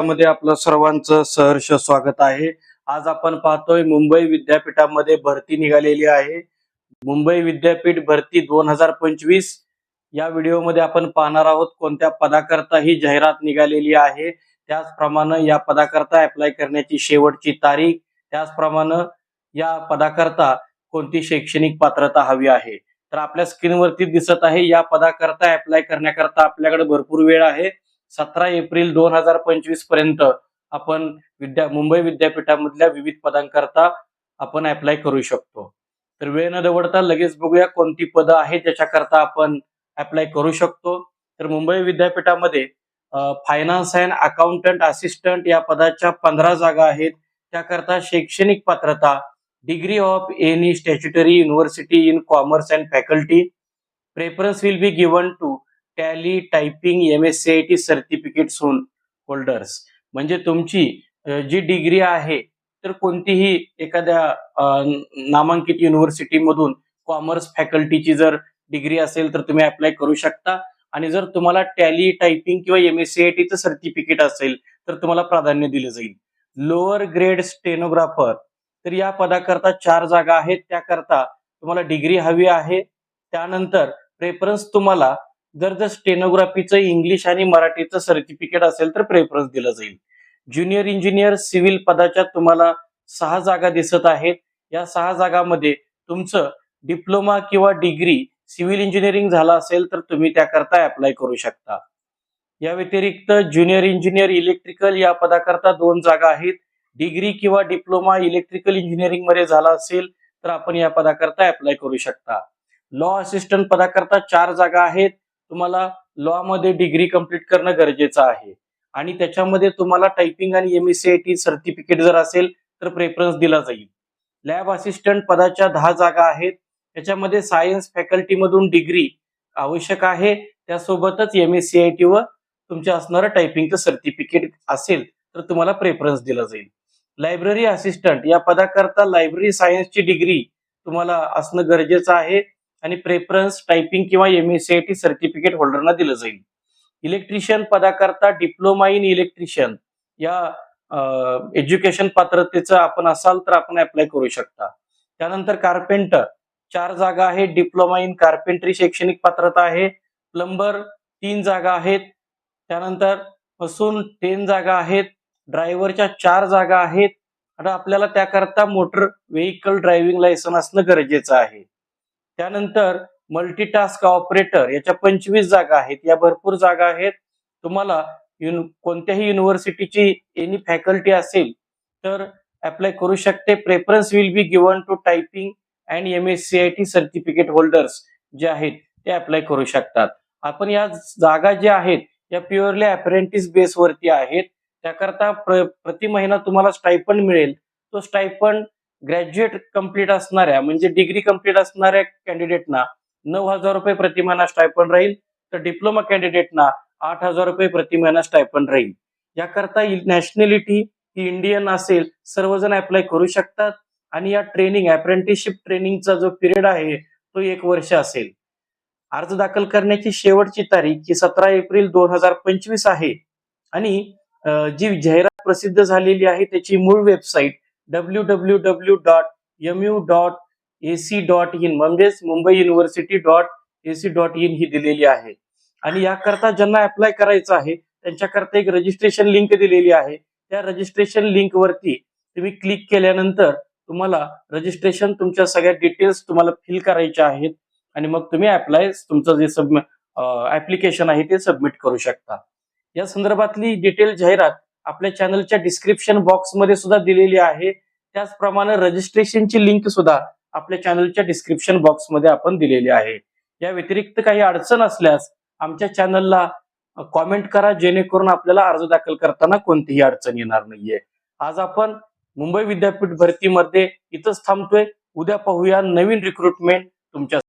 मध्ये आपलं सर्वांचं सहर्ष स्वागत आहे. आज आपण पाहतोय मुंबई विद्यापीठामध्ये भरती निघालेली आहे. मुंबई विद्यापीठ भरती दोन हजार पंचवीस या व्हिडिओमध्ये आपण पाहणार आहोत कोणत्या पदाकरता ही जाहिरात निघालेली आहे. त्याचप्रमाणे या पदाकरता अप्लाय करण्याची शेवटची तारीख त्याचप्रमाणे या पदाकरता कोणती शैक्षणिक पात्रता हवी आहे. तर आपल्या स्क्रीनवरती दिसत आहे या पदाकरता अप्लाय करण्याकरता आपल्याकडे भरपूर वेळ आहे. सतरा एप्रिल दोन हजार पंचवीसपर्यंत आपण विद्या मुंबई विद्यापीठामधल्या विविध पदांकरता आपण अप्लाय करू शकतो. तर वेळ न दवडता लगेच बघूया कोणती पदं आहेत ज्याच्याकरता आपण अप्लाय करू शकतो. तर मुंबई विद्यापीठामध्ये फायनान्स अँड अकाउंटंट असिस्टंट या पदाच्या पंधरा जागा आहेत. त्याकरता शैक्षणिक पात्रता degree of any statutory university in commerce and faculty preference will be given to Tally typing M S C I T certificate holders म्हणजे तुमची जी डिग्री आहे तर कोणतीही एखाद्या नामांकित युनिव्हर्सिटीमधून कॉमर्स फॅकल्टीची जर डिग्री असेल तर तुम्ही अप्लाय करू शकता. आणि जर तुम्हाला टॅली टायपिंग किंवा एम एस सी आय टीचं सर्टिफिकेट असेल तर तुम्हाला प्राधान्य दिलं जाईल. लोअर ग्रेड स्टेनोग्राफर तर या पदाकरता चार जागा आहेत. त्याकरता तुम्हाला डिग्री हवी आहे. त्यानंतर प्रेफरन्स तुम्हाला जर जर स्टेनोग्राफीचं इंग्लिश आणि मराठीचं सर्टिफिकेट असेल तर प्रेफरन्स दिलं जाईल. ज्युनियर इंजिनियर सिव्हिल पदाच्या तुम्हाला सहा जागा दिसत आहेत. या सहा जागामध्ये तुमचं डिप्लोमा किंवा डिग्री सिव्हिल इंजिनिअरिंग झाला असेल तर तुम्ही त्याकरता अप्लाय करू शकता. या व्यतिरिक्त ज्युनियर इंजिनियर इलेक्ट्रिकल या पदाकरता दोन जागा आहेत. डिग्री किंवा डिप्लोमा इलेक्ट्रिकल इंजिनिअरिंगमध्ये झाला असेल तर आपण या पदाकरता अप्लाय करू शकता. लॉ असिस्टंट पदाकरता चार जागा आहेत. तुम्हाला लॉ मध्ये डिग्री कंप्लीट करणं गरजेचं आहे. आणि त्याच्यामध्ये तुम्हाला टायपिंग आणि M S C I T certificate जर असेल तर प्रेफरन्स दिला जाईल. लॅब असिस्टंट पदाच्या दहा जागा आहेत. त्याच्यामध्ये सायन्स फॅकल्टी मधून डिग्री आवश्यक आहे. त्यासोबतच M S C I T व तुमच्या असणारं टायपिंगचं सर्टिफिकेट असेल तर तुम्हाला प्रेफरन्स दिला जाईल. लायब्ररी असिस्टंट या पदाकरता लायब्ररी सायन्सची डिग्री तुम्हाला असणं गरजेचं आहे. आणि प्रेफरन्स टायपिंग किंवा एम सी सर्टिफिकेट होल्डरना दिलं जाईल. इलेक्ट्रिशियन पदाकरता डिप्लोमा इन इलेक्ट्रिशियन या एज्युकेशन पात्रतेचं आपण असाल तर आपण अप्लाय करू शकता. त्यानंतर कार्पेंटर चार जागा आहेत. डिप्लोमा इन कार्पेंट्री शैक्षणिक पात्रता आहे. प्लंबर तीन जागा आहेत. त्यानंतर असून टेन जागा आहेत. ड्रायव्हरच्या चार जागा आहेत. आता आपल्याला त्याकरता मोटर व्हेकल ड्रायव्हिंग लायसन असणं गरजेचं आहे. त्यानंतर मल्टीटास्क ऑपरेटर याच्या पंचवीस जागा आहेत. या भरपूर जागा आहेत. तुम्हाला युन- कोणत्याही युनिव्हर्सिटीची एनी फॅकल्टी असेल तर अप्लाय करू शकते. Preference will be given to typing and M S C I T certificate holders जे आहेत ते अप्लाय करू शकतात. आपण या जागा ज्या आहेत या प्युअरली अप्रेंटिस बेसवरती आहेत. त्याकरता प्र, प्रति महिना तुम्हाला स्टायपंड मिळेल. तो स्टायपंड ग्रॅज्युएट कंप्लीट असणाऱ्या म्हणजे डिग्री कंप्लीट असणाऱ्या कॅन्डिडेटना नऊ हजार रुपये प्रतिमाना स्टायपन राहील. तर डिप्लोमा कॅन्डिडेटना आठ हजार रुपये प्रतिमाना स्टायपन राहील. याकरता नॅशनॅलिटी ही इंडियन असेल सर्वजण अप्लाय करू शकतात. आणि या ट्रेनिंग अप्रेंटिसशिप ट्रेनिंगचा जो पिरियड आहे तो एक वर्ष असेल. अर्ज दाखल करण्याची शेवटची तारीख ही सतरा एप्रिल दोन हजार पंचवीस आहे. आणि जी जाहिरात प्रसिद्ध झालेली आहे त्याची मूळ website W W W dot M U dot A C dot in म्हणजेच Mumbai university dot A C dot in ही दिलेली आहे. आणि याकरता ज्यांना अप्लाय करायचं आहे त्यांच्याकरता एक रजिस्ट्रेशन लिंक दिलेली आहे. त्या रजिस्ट्रेशन लिंक वरती तुम्ही क्लिक केल्यानंतर तुम्हाला रजिस्ट्रेशन तुमच्या सगळ्या डिटेल्स तुम्हाला फिल करायच्या आहेत. आणि मग तुम्ही अप्लाय तुमचं जे सब ऍप्लिकेशन आहे ते सबमिट करू शकता. या संदर्भातली डिटेल जाहिरात आपल्या चॅनलच्या डिस्क्रिप्शन बॉक्समध्ये सुद्धा दिलेली आहे. त्याचप्रमाणे रजिस्ट्रेशनची लिंक सुद्धा आपल्या चॅनलच्या डिस्क्रिप्शन बॉक्समध्ये आपण दिलेली आहे. या व्यतिरिक्त काही अडचण असल्यास आमच्या चॅनलला कॉमेंट करा जेणेकरून आपल्याला अर्ज दाखल करताना कोणतीही अडचण येणार नाहीये. आज आपण मुंबई विद्यापीठ भरतीमध्ये इथंच थांबतोय. उद्या पाहूया नवीन रिक्रुटमेंट तुमच्या